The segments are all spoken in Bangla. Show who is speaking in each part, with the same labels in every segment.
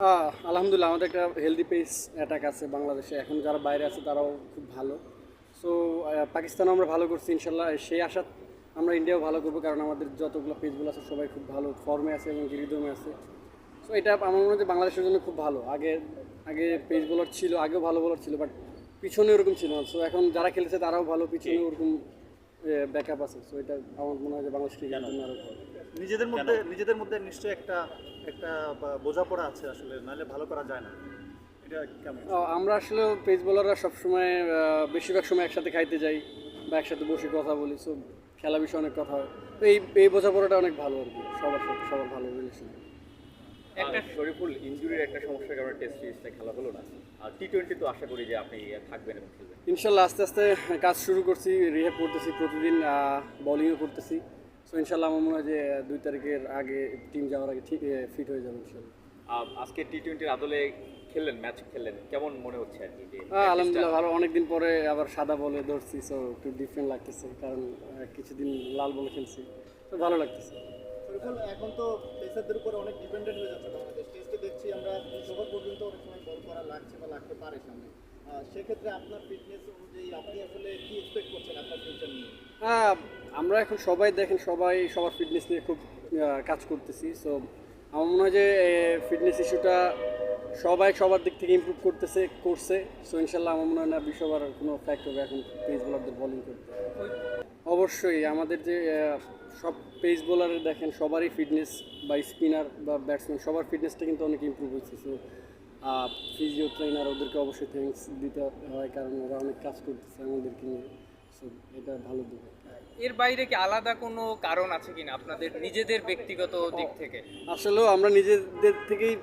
Speaker 1: আলহামদুলিল্লাহ আমাদের একটা হেলদি পেস অ্যাটাক আছে বাংলাদেশে। এখন যারা বাইরে আছে তারাও খুব ভালো। সো পাকিস্তানও আমরা ভালো করছি ইনশাল্লাহ। সেই আশা আমরা ইন্ডিয়াও ভালো করব কারণ আমাদের যতগুলো পেজগুলো আছে সবাই খুব ভালো ফর্মে আছে এবং রিদমে আছে। সো এটা আমার মনে হয় বাংলাদেশের জন্য খুব ভালো। আগে আগে পেজ বোলার ছিল আগেও ভালো বোলার ছিল বাট পিছনে ওরকম ছিল না। সো এখন যারা খেলেছে তারাও ভালো পিছনে ওরকম ব্যাকআপ আছে। সো এটা আমার মনে হয় যে বাংলাদেশ ক্রিকেটের জন্য ভালো।
Speaker 2: নিজেদের মধ্যে নিজেদের মধ্যে নিশ্চয়ই একটা একটা বোঝাপড়া আছে আসলে নাহলে ভালো করা যায় না। এটা কেমন?
Speaker 1: আমরা আসলে পেজ বোলাররা সবসময় আহ, বেশিরভাগ সময় একসাথে খাইতে যাই বা একসাথে বসে কথা বলি। সো খেলা বিষয়ে অনেক কথা হয়। তো এই এই বোঝাপড়াটা অনেক ভালো আর কি। সবার সাথে সবার ভালো রিলেশন
Speaker 3: একটা শরীফুল ইনজুরির একটা সমস্যার কারণে টেস্ট সিরিজটা খেলা হলো না। আর টি টোয়েন্টি তো আশা করি যে আপনি থাকবেন এবং খেলবেন।
Speaker 1: ইনশাল্লাহ আস্তে আস্তে কাজ শুরু করছি রিহেব করতেছি প্রতিদিন বোলিংও করতেছি। সো ইনশাল্লাহ আমার মনে হয় যে দুই তারিখের আগে টিম যাওয়ার আগে ঠিক ফিট হয়ে যাবে ইনশাল্লাহ।
Speaker 3: আজকে টি টোয়েন্টির আদলে খেললেন ম্যাচ খেললেন কেমন মনে হচ্ছে আর কি
Speaker 1: হ্যাঁ আলহামদুলিল্লাহ ভালো। অনেকদিন পরে আবার সাদা বলে ধরছি সো একটু ডিফারেন্ট লাগতেছে কারণ কিছুদিন লাল বলে খেলছি তো ভালো লাগতেছে।
Speaker 2: শরীফুল এখন তো পেসারদের উপর অনেক ডিপেন্ডেন্ট হয়ে যাচ্ছে বাংলাদেশ। টেস্টে দেখছি আমরা ওভার পর্যন্ত অনেক সময় বল করা লাগছে বা লাগতে পারে সামনে। সেক্ষেত্রে আপনার ফিটনেস অনুযায়ী আপনি আসলে কি এক্সপেক্ট করছেন আপনার ফিউচার নিয়ে?
Speaker 1: আমরা এখন সবাই দেখেন, সবাই সবার ফিটনেস নিয়ে খুব কাজ করতেছি। সো আমার মনে হয় যে ফিটনেস ইস্যুটা সবাই সবার দিক থেকে ইমপ্রুভ করতেছে করছে। সো ইনশাল্লাহ আমার মনে হয় না বিশ্ববার কোনো ফ্যাক্ট হবে এখন পেস বোলারদের বোলিং করতে। অবশ্যই আমাদের যে সব পেস বোলারে দেখেন সবারই ফিটনেস বা স্পিনার বা ব্যাটসম্যান সবার ফিটনেসটা কিন্তু অনেক ইমপ্রুভ হয়েছে। সো ফিজিও ট্রেনার ওদেরকে অবশ্যই থ্যাঙ্কস দিতে হয় কারণ ওরা অনেক কাজ করতেছে আমাদেরকে নিয়ে। সো এটা ভালো দিক।
Speaker 4: এর বাইরে কি আলাদা কোনো কারণ আছে কিনা আপনাদের নিজেদের ব্যক্তিগত দিক থেকে?
Speaker 1: আসলেও আমরা নিজেদের থেকেই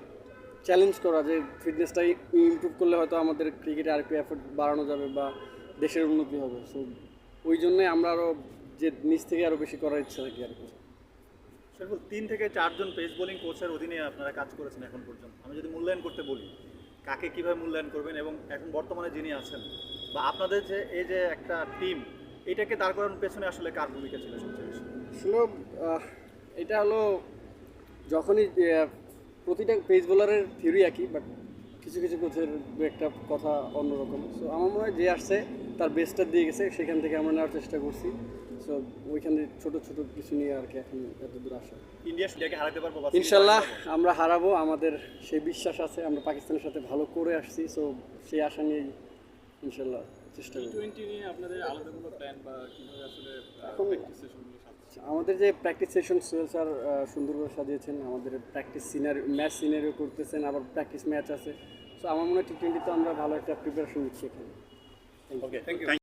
Speaker 1: চ্যালেঞ্জ করা যে ফিটনেসটা ইমপ্রুভ করলে হয়তো আমাদের ক্রিকেটে আরেকটু এফোর্ট বাড়ানো যাবে বা দেশের উন্নতি হবে। সো ওই জন্যই আমরা আরও যে নিজ থেকে আরও বেশি করার ইচ্ছা থাকি আর কি।
Speaker 2: শরীফুল তিন থেকে চারজন পেস বোলিং কোচের অধীনে আপনারা কাজ করেছেন এখন পর্যন্ত। আমি যদি মূল্যায়ন করতে বলি কাকে কীভাবে মূল্যায়ন করবেন এবং এখন বর্তমানে যিনি আছেন বা আপনাদের যে এই যে একটা টিম এটাকে দাঁড় করানোর পেছনে আসলে কার ভূমিকা ছিল সবচেয়ে বেশি?
Speaker 1: আসলে এটা হলো যখনই প্রতিটা পেজ বোলারের থিওরি একই বাট কিছু কিছু কোচের একটা কথা অন্যরকম। সো আমার মনে হয় যে আসছে তার বেস্টটা দিয়ে গেছে সেখান থেকে আমরা নেওয়ার চেষ্টা করছি। সো ওইখানে ছোটো ছোটো কিছু নিয়ে আর কি এখন এত দূর আসা।
Speaker 2: ইন্ডিয়া ইন্ডিয়াকে হারাতে পারব
Speaker 1: ইনশাল্লাহ আমরা হারাবো আমাদের সেই বিশ্বাস আছে আমরা পাকিস্তানের সাথে ভালো করে আসছি সো সেই আশা নিয়েই ইনশাল্লাহ চেষ্টা করব।
Speaker 5: টোয়েন্টি নিয়ে আপনাদের আলাদা কোনো প্ল্যান বা কীভাবে আসলে
Speaker 1: এখন
Speaker 5: সাজাচ্ছেন
Speaker 1: আমাদের যে প্র্যাকটিস সেশন সোহেল স্যার সুন্দরভাবে সাজিয়েছেন। আমাদের প্র্যাকটিস সিনারি ম্যাচ সিনারিও করতেছেন আবার প্র্যাকটিস ম্যাচ আছে। সো আমার মনে হয় টি টোয়েন্টিতে আমরা ভালো একটা প্রিপারেশন নিচ্ছি এখানে।
Speaker 2: Okay thank you